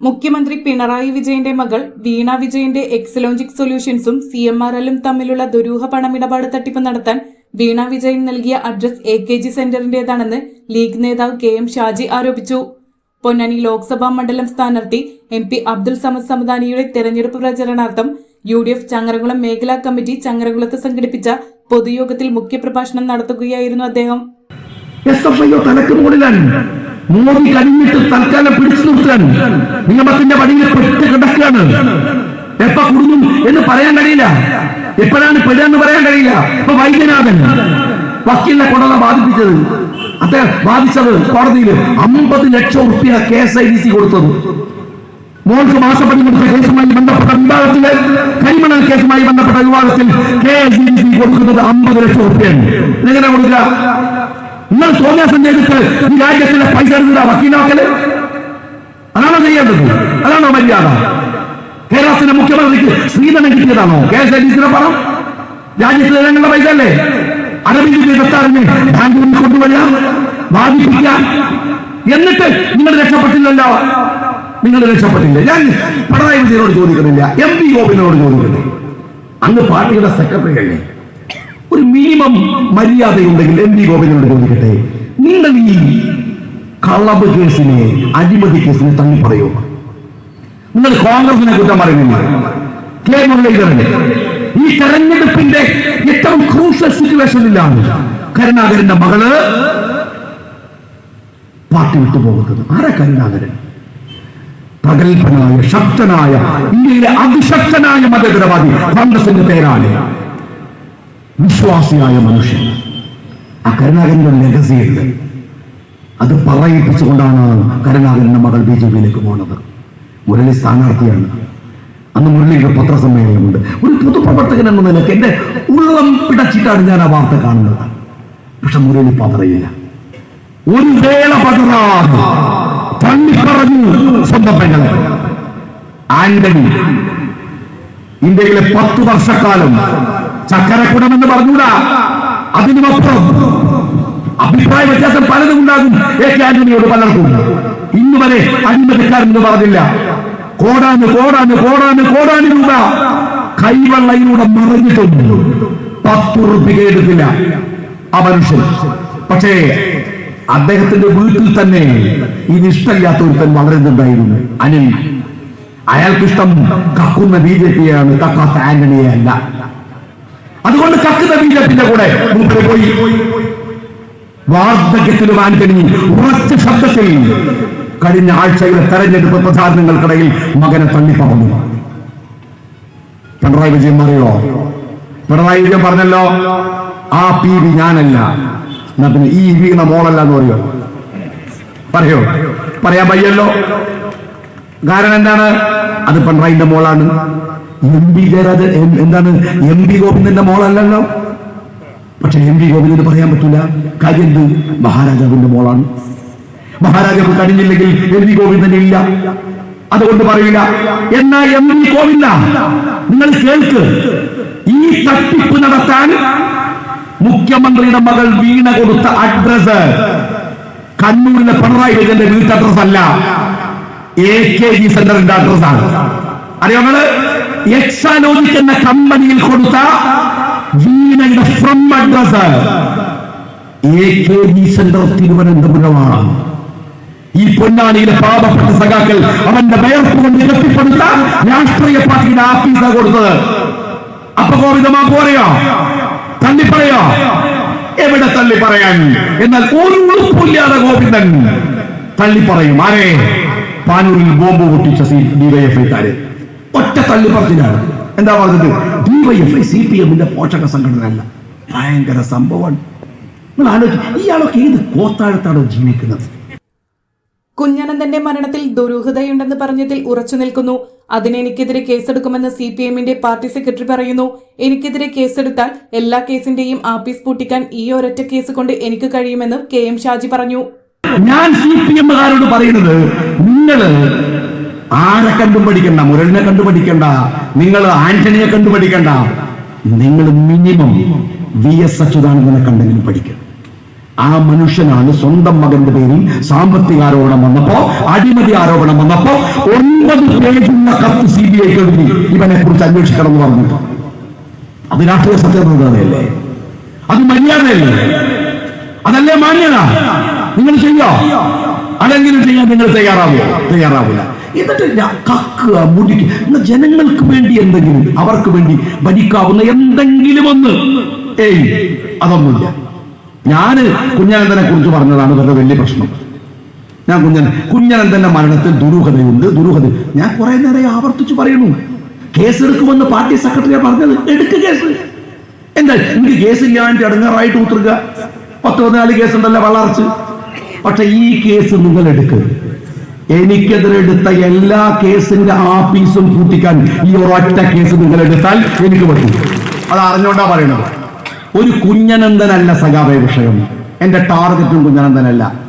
മുഖ്യമന്ത്രി പിണറായി വിജയന്റെ മകൾ വീണ വിജയന്റെ എക്സലോജിക് സൊല്യൂഷൻസും സി എം ആർ എല്ലും തമ്മിലുള്ള ദുരൂഹ പണമിടപാട് തട്ടിപ്പ് നടത്താൻ വീണ വിജയൻ നൽകിയ അഡ്രസ് എ കെ ജി സെന്ററിന്റേതാണെന്ന് ലീഗ് നേതാവ് കെ എം ഷാജി ആരോപിച്ചു. പൊന്നാനി ലോക്സഭാ മണ്ഡലം സ്ഥാനാർത്ഥി എം പി അബ്ദുൾ സമദ് സമദാനിയുടെ തെരഞ്ഞെടുപ്പ് പ്രചരണാർത്ഥം യു ഡി എഫ് ചങ്ങരകുളം മേഖലാ കമ്മിറ്റി ചങ്ങരകുളത്ത് സംഘടിപ്പിച്ച പൊതുയോഗത്തിൽ മുഖ്യപ്രഭാഷണം നടത്തുകയായിരുന്നു അദ്ദേഹം. മോദി കഴിഞ്ഞിട്ട് തൽക്കാലം പിടിച്ചു നിർത്താൻ നിയമത്തിന്റെ വടിയിൽ പെട്ട് കിടക്കുകയാണ്. എപ്പ കുടുങ്ങും എന്ന് പറയാൻ കഴിയില്ല. എപ്പോഴാണ് പെടുകയെന്ന് പറയാൻ കഴിയില്ല. ഇപ്പൊ വൈദ്യനാഥൻ വക്കീലിനെ കൊണ്ടുവന്ന ബാധിപ്പിച്ചത് അദ്ദേഹം ബാധിച്ചത് കോടതിയിൽ അമ്പത് ലക്ഷം റുപ്യ K S I D C കൊടുത്തത്. മോൾക്ക് മാസപ്പടി കൊടുത്ത കേസുമായി ബന്ധപ്പെട്ട വിഭാഗത്തിൽ കരിമണൽ കേസുമായി ബന്ധപ്പെട്ട വിഭാഗത്തിൽ കെ എസ് ഡി സി കൊടുക്കുന്നത് അമ്പത് ലക്ഷം റുപ്യാണ് ഇതെങ്ങനെ കൊടുക്കുക? നിങ്ങൾ തോന്നിയാസം സഞ്ചരിച്ച് ഈ രാജ്യത്തിലെ പൈസ എടുത്ത വക്കീലാക്കൽ? അതാണോ ചെയ്യേണ്ടത്? അതാണോ മര്യാദ? കേരളത്തിന്റെ മുഖ്യമന്ത്രിക്ക് സ്ത്രീധനം കിട്ടിയതാണോ? കെ എസ് ഐ ടി സിയുടെ പണം? രാജ്യത്തിലെ ജനങ്ങളുടെ പൈസ അല്ലേ? അരവിന്ദ് ബാങ്കിൽ നിന്ന് കൊണ്ടുവരാം ബാധിപ്പിക്കാം എന്നിട്ട് നിങ്ങൾ രക്ഷപ്പെട്ടില്ലല്ലോ? നിങ്ങൾ രക്ഷപ്പെട്ടില്ല. ഞാൻ പിണറായി വിജയനോട് ചോദിക്കുന്നില്ല. എം പി ഗോപിനോട് ചോദിക്കുന്നില്ല. അന്ന് പാർട്ടിയുടെ സെക്രട്ടറി അല്ലേ? ഒരു മിനിമം മര്യാദയുണ്ടെങ്കിൽ എം പി ഗോവിന്ദനോട് ചോദിക്കട്ടെ? നിങ്ങൾ ഈ കള്ളബ് കേസിനെ അഴിമതി കേസിനെ തള്ളി പറയൂ. നിങ്ങൾ കോൺഗ്രസിനെ കുറ്റം പറയുന്നില്ല? കെ ഈ തെരഞ്ഞെടുപ്പിന്റെ ഏറ്റവും ക്രൂഷ്യൽ സിറ്റുവേഷനിലാണ് കരുണാകരന്റെ മകൾ പാർട്ടി വിട്ടുപോകുന്നത്. ആരാ കരുണാകരൻ? പ്രഗത്ഭനായ ശക്തനായ ഇന്ത്യയിലെ അതിശക്തനായ മതേതരവാദി കോൺഗ്രസിന്റെ പേരാണ്. വിശ്വാസിയായ മനുഷ്യൻ. ആ കരുണാകരന്റെ ലെഗസിയുണ്ട് അത് പറയിപ്പിച്ചുകൊണ്ടാണ് കരുണാകരന്റെ മകൾ ബി ജെ പിയിലേക്ക് പോകുന്നത് മുരളി സ്ഥാനാർത്ഥിയാണ്. അന്ന് മുരളിയുടെ പത്രസമ്മേളനമുണ്ട്. ഒരു പൊതുപ്രവർത്തകൻ എന്ന നിലയ്ക്ക് എന്റെ ഉള്ളം പിടച്ചിട്ടാണ് ഞാൻ ആ വാർത്ത കാണുന്നത്. പക്ഷെ മുരളി പതറയില്ല ഒരു വേള പതറാതെ തള്ളിപ്പറഞ്ഞു സ്വന്തം പെങ്ങളെ. ആന്റണി ഇന്ത്യയിലെ പത്ത് വർഷക്കാലം ചക്കരക്കുടമെന്ന് പറഞ്ഞൂടാ. അതിനുമപ്പുറം അഭിപ്രായ വ്യത്യാസം പലതും ഉണ്ടാകും. എ കെ ആന്റണിയോട് പലർക്കും. ഇന്ന് വരെ അഴിമതിക്കാരെന്ന് പറഞ്ഞില്ല. കോടാന് കോടാന് കോടാന് കോടാന് രൂപ കൈവെള്ളയിലൂടെ മറിഞ്ഞിട്ടുണ്ട്. പത്ത് റുപ്പിക എടുത്തില്ല. ആ മനുഷ്യൻ. പക്ഷേ അദ്ദേഹത്തിന്റെ വീട്ടിൽ തന്നെ ഇത് ഇഷ്ടമില്ലാത്ത ഒരുത്തൻ വളരുന്നുണ്ടായിരുന്നു. അനിൽ. അയാൾക്കിഷ്ടം കക്കുന്ന ബി ജെ പിയാണ് കക്കാത്ത ആന്റണിയെ അല്ല. അതുകൊണ്ട് കക്കുന്ന ബി ജെ കൂടെ പോയി. വാർദ്ധക്യത്തിലും ആന്റണി ഉറച്ച ശബ്ദത്തിൽ കഴിഞ്ഞ ആഴ്ചയിലെ തെരഞ്ഞെടുപ്പ് പ്രചാരണങ്ങൾക്കിടയിൽ മകനെ തള്ളിപ്പറഞ്ഞു പിണറായി വിജയൻ പറയോ പിണറായി വിജയൻ പറഞ്ഞല്ലോ ആ പി വി ഞാനല്ല പിന്നെ ഈ വീണ മോളല്ല എന്ന് പറയോ? പറയോ? പറയാൻ വയ്യല്ലോ. കാരണം എന്താണ്? അത് പിണറായിന്റെ മോളാണ്. എം പി ജയരാജൻ എന്താണ്? എം പി ഗോവിന്ദന്റെ മോളല്ലല്ലോ. പക്ഷെ എം പി ഗോവിന്ദന് പറയാൻ പറ്റില്ല കാര്യം മഹാരാജാവിന്റെ മോളാണ്. മഹാരാജാവ് കഴിഞ്ഞില്ലെങ്കിൽ എം പി ഗോവിന്ദന് ഇല്ല. അതുകൊണ്ട് പറയില്ല. എന്നാ എം പി ഗോവിന്ദ? നിങ്ങൾ കേൾക്ക്. ഈ തട്ടിപ്പ് നടത്താൻ മുഖ്യമന്ത്രിയുടെ മകൾ വീണ കൊടുത്ത അഡ്രസ് കണ്ണൂരിലെ പിണറായി വിജയന്റെ വീട്ടഡ്രസ് അല്ല. എ കെ ജി സെന്ററിന്റെ അഡ്രസ്സാണ് അറിയാമോ എക്സാലോജിക് എന്ന കമ്പനിയിൽ കൊടുത്ത വീണയുടെ from address A K G centre തിരുവനന്തപുരമാണ് ഈ പൊന്നാണിയിലെ പാപപ്പെട്ട സഖാക്കൾ അവന്റെ കെട്ടിപ്പടുത്ത രാഷ്ട്രീയ പാർട്ടിയുടെ ആഫീസാണ് കൊടുത്തത്. അപ്പൊ ഗോവിന്ദമാ പോരയോ. തള്ളി പറയോ എവിടെ തള്ളി പറയാൻ എന്നാൽ ഒരു ഉളുപ്പില്ലാതെ ഗോവിന്ദൻ. തള്ളി പറയും ആരെ? പാനൂരിൽ ബോംബ് പൊട്ടിച്ച സി ഡിവൈഎഫ്ഐക്കാര് ഒറ്റ തള്ളി പറച്ചിലാണ് എന്താ പറഞ്ഞത്? ഡിവൈഎഫ്ഐ സി പി എമ്മിന്റെ പോഷക സംഘടന അല്ല ഭയങ്കര സംഭവമാണ്. നിങ്ങൾ ആലോചിക്കും ഇയാളൊക്കെ ഏത് കോത്താഴത്താണ് ജീവിക്കുന്നത്? കുഞ്ഞനന്ദന്റെ മരണത്തിൽ ദുരൂഹതയുണ്ടെന്ന് പറഞ്ഞതിൽ ഉറച്ചു നിൽക്കുന്നു. അതിന് എനിക്കെതിരെ കേസെടുക്കുമെന്ന് സി പി എമ്മിന്റെ പാർട്ടി സെക്രട്ടറി പറയുന്നു. എനിക്കെതിരെ കേസെടുത്താൽ എല്ലാ കേസിന്റെയും ആപ്പീസ് പൂട്ടിക്കാൻ ഈ ഒരൊറ്റ കേസ് കൊണ്ട് എനിക്ക് കഴിയുമെന്നും കെ എം ഷാജി പറഞ്ഞു. ഞാൻ സി പി എമ്മുകാരോട് പറയുന്നത് നിങ്ങൾ ആരെ കണ്ടും പഠിക്കണ്ട മുരളിനെ കണ്ടു പഠിക്കണ്ട നിങ്ങൾ ആന്റണിയെ കണ്ടു പഠിക്കണ്ട നിങ്ങൾ മിനിമം വി എസ് അച്യുതാനന്ദനെ കണ്ടെങ്കിലും പഠിക്കണം. ആ മനുഷ്യനാണ് സ്വന്തം മകന്റെ പേരിൽ സാമ്പത്തിക ആരോപണം വന്നപ്പോ അഴിമതി ആരോപണം വന്നപ്പോ ഒൻപത് പേജുള്ള കത്ത് സി ബി ഐ എഴുതി ഇവനെ കുറിച്ച് അന്വേഷിക്കണം എന്ന് പറഞ്ഞു. അത് രാഷ്ട്രീയ സത്യസന്ധതയല്ലേ? അത് മര്യാദയല്ലേ? അതല്ലേ മാന്യത? നിങ്ങൾ ചെയ്യോ? അതെങ്കിലും ചെയ്യാൻ നിങ്ങൾ തയ്യാറാവുമോ തയ്യാറാവില്ല. എന്നിട്ട് കാക്കുക മുടിക്കുക ജനങ്ങൾക്ക് വേണ്ടി എന്തെങ്കിലും അവർക്ക് വേണ്ടി ഭരിക്കാവുന്ന എന്തെങ്കിലും ഒന്ന്. ഏയ് അതൊന്നുമില്ല. ഞാൻ കുഞ്ഞാനന്ദനെ കുറിച്ച് പറഞ്ഞതാണ് വേറെ വലിയ പ്രശ്നം. ഞാൻ കുഞ്ഞൻ കുഞ്ഞനന്ദന്റെ മരണത്തിൽ ദുരൂഹതയുണ്ട് ദുരൂഹത. ഞാൻ കുറെ നേരം ആവർത്തിച്ചു പറയുന്നു. കേസെടുക്കുമെന്ന് പാർട്ടി സെക്രട്ടറിയെ പറഞ്ഞത്. എടുക്ക് കേസ്. എന്താ എനിക്ക് കേസില്ലാണ്ട് അടങ്ങാറായിട്ട് ഉത്തർക്കുക പത്ത് പതിനാല് കേസുണ്ടല്ലോ വളർച്ച് പക്ഷെ ഈ കേസ് നിങ്ങൾ എടുക്കുക എനിക്കെതിരെ എടുത്ത എല്ലാ കേസിന്റെ ആഫീസും കൂട്ടിക്കാൻ ഈ ഒരൊറ്റ കേസ് നിങ്ങൾ എടുത്താൽ എനിക്ക് പറ്റും. അത് അറിഞ്ഞോണ്ടാ പറയണത് ഒരു കുഞ്ഞനന്ദനല്ല സഖാവേ വിഷയം. എന്റെ ടാർഗറ്റും കുഞ്ഞനന്ദനല്ല.